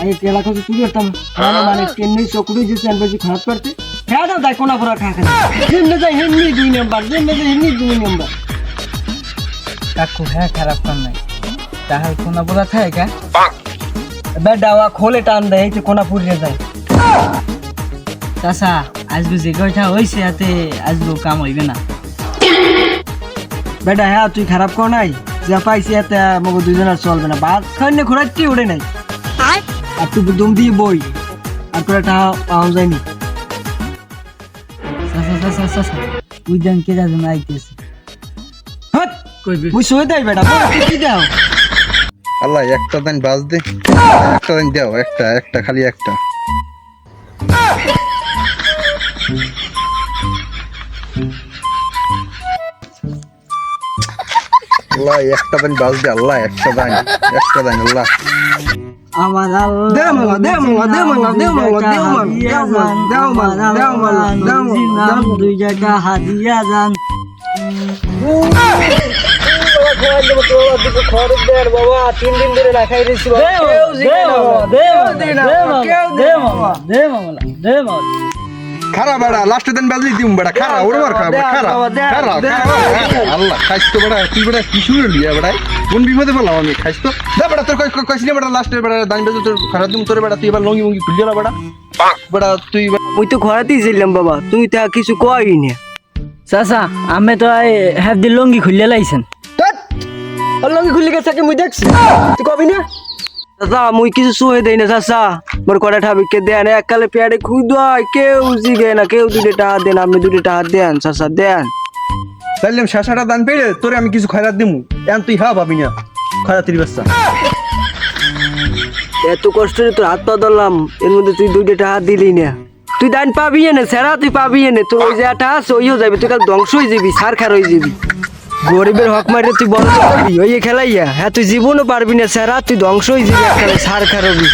আগে কেলা তুই করতাম। মানে মানে কেমনি চকুরি যে বেশি খারাপ করতে। হ্যাঁ দাও তাই কোনা খা খা যেমনি যাই হেমনি দুই নাম্বার যেমনি যাই হেমনি দুই নাম্বার। কাকু হ্যাঁ খারাপ কাম নাই। তাহার কোনা বলা থাকে কা? এবার ডাওয়া খোলে টান দেয় এই যে কোনা পুড়িয়ে যায়। চাচা আজকে যে কয়টা হয়েছে হাতে আজকে কাম হইবে না। বেটা হ্যাঁ তুই খারাপ কর নাই? যা পাইছি এতে আমাকে দুজনের চলবে না। বাদ খান্নে ঘোরাচ্ছি ওড়ে নাই। আর? তুই দম দিয়ে বই। আর তোর একটা পাওয়া যায়নি। ওই দিন কে যাবে না আইতেছে হাট কইবে মুই সই দেই বেটা কি দাও? আল্লাহ একটা দিন বাজ দে। একটা দিন দাও একটা একটা খালি একটা। আল্লাহ একটা দিন বাজ দে আল্লাহ একটা দিন একটা দিন আল্লাহ আমার আল্লাহ দে মালা, দে মালা, দে মালা, দে মালা, দে মালা, দে মালা, দে মালা, দে মালা। দুই জায়গা হাদিয়া যান বাবা তিন দিন ধরে রাখাই দিছি খারা বেড়া লাস্ট দিন বাজলি দিম বেড়া খারা ওর মার খারা খারা খারা। আল্লাহ খাইছ তো বেড়া তুই বেড়া কি শুরু লিয়া বেড়াই? কোন বিপদে পেলাম আমি খাইছ? তো দে বেড়া তোর কই কইছিলি বেড়া লাস্টের বেড়া দান বেজে তোর খারা দিম তোর বেড়া তুই এবার লঙ্গি মঙ্গি খুলিয়া না বেড়া? বেড়া তুই মুই তো ঘরাতেই ছিলাম বাবা তুই তা কিছু কই না। চাচা আমি তো হ্যাপ দি লঙ্গি খুলিয়ে লাইছেন। লঙ্গি খুলে গেছে কি মুই দেখছি? তুই কবি না? চাচা মুই কিছু শুয়ে দেই না চাচা। মোর কটা ঠাবিকে দেন এককালে পেয়ারে খুদাই কেউ জিগে না কেউ দুটো টাকা দেন আপনি দুটো টাকা দেন চাচা দেন। তাইলে আমি শাসাটা দান পেলে তোরে আমি কিছু খয়রাত দিমু। এখন তুই হা পাবি না খয়রাতির বাচ্চা। এত কষ্ট তোর হাত পা ধরলাম এর মধ্যে তুই দুইটা টাকা দিলি না। তুই দান পাবি না সেরা তুই পাবি না তোর ওই যে আছে ওইও যাবে তুই কাল ধ্বংস হয়ে যাবি সার খার হয়ে যাবি। গরিবের হক মারে তুই বড় ওই খেলাইয়া। হ্যাঁ তুই জীবনও পারবি না, স্যারা তুই ধ্বংসই জীবন। এককালে সার খার হবি